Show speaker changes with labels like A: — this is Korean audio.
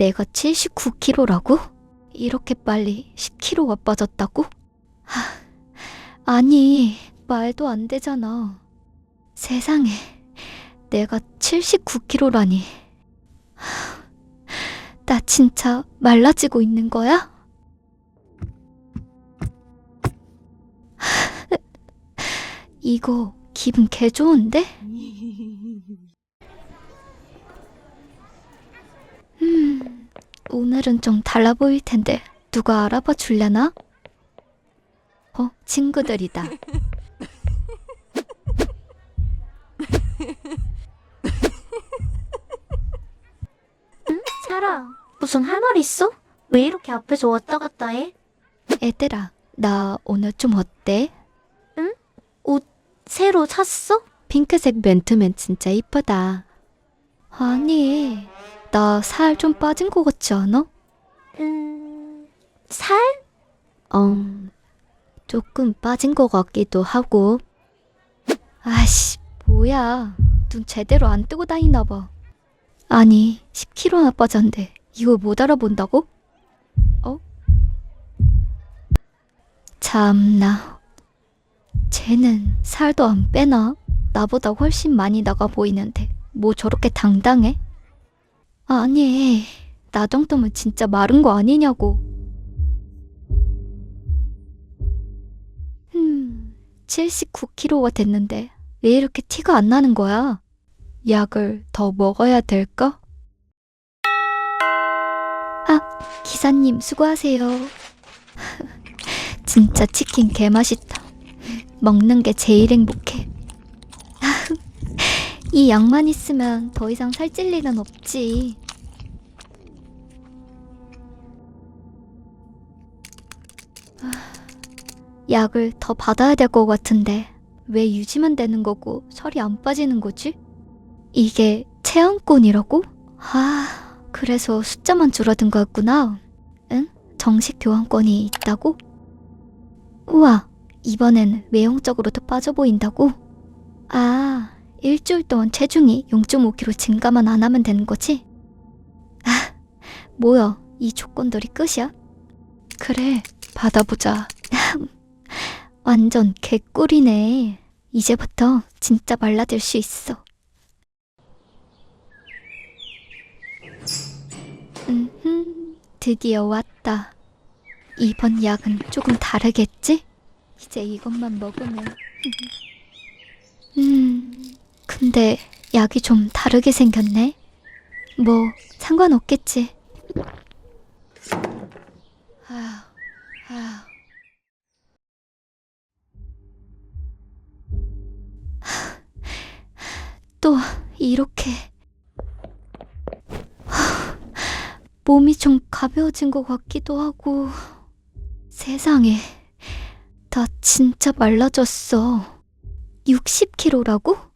A: 내가 79kg라고? 이렇게 빨리 10kg가 빠졌다고? 하, 아니, 말도 안 되잖아. 세상에, 내가 79kg라니. 나 진짜 말라지고 있는 거야? 이거 기분 개 좋은데? 오늘은 좀 달라 보일 텐데 누가 알아봐 줄려나? 어, 친구들이다.
B: 사라, 무슨 할 말 있어? 왜 이렇게 앞에서 왔다 갔다 해?
A: 얘들아, 나 오늘 좀 어때?
B: 새로 샀어?
A: 핑크색 맨투맨 진짜 이쁘다. 아니, 나 살 좀 빠진 것 같지 않아?
B: 음, 살?
A: 음, 조금 빠진 것 같기도 하고. 아씨, 뭐야. 눈 제대로 안 뜨고 다니나 봐. 아니, 10kg나 빠졌는데 이걸 못 알아본다고? 어? 참나. 쟤는 살도 안 빼나? 나보다 훨씬 많이 나가 보이는데 뭐 저렇게 당당해? 아니, 나 정도면 진짜 마른 거 아니냐고. 음, 79kg가 됐는데 왜 이렇게 티가 안 나는 거야? 약을 더 먹어야 될까? 아, 기사님 수고하세요. 진짜 치킨 개맛있다. 먹는 게 제일 행복해. 이 약만 있으면 더 이상 살찔 일은 없지. 약을 더 받아야 될 것 같은데 왜 유지만 되는 거고 살이 안 빠지는 거지? 이게 체험권이라고? 아, 그래서 숫자만 줄어든 거였구나. 응? 정식 교환권이 있다고? 우와, 이번엔 외형적으로 더 빠져 보인다고? 아, 일주일 동안 체중이 0.5kg 증가만 안 하면 되는 거지? 아, 뭐야, 이 조건들이 끝이야? 그래, 받아보자. 완전 개꿀이네. 이제부터 진짜 말라들 수 있어. 음흠, 드디어 왔다. 이번 약은 조금 다르겠지? 이제 이것만 먹으면. 음, 근데 약이 좀 다르게 생겼네. 뭐, 상관없겠지. 또 이렇게 몸이 좀 가벼워진 것 같기도 하고 세상에 나 진짜 말라졌어 60kg라고?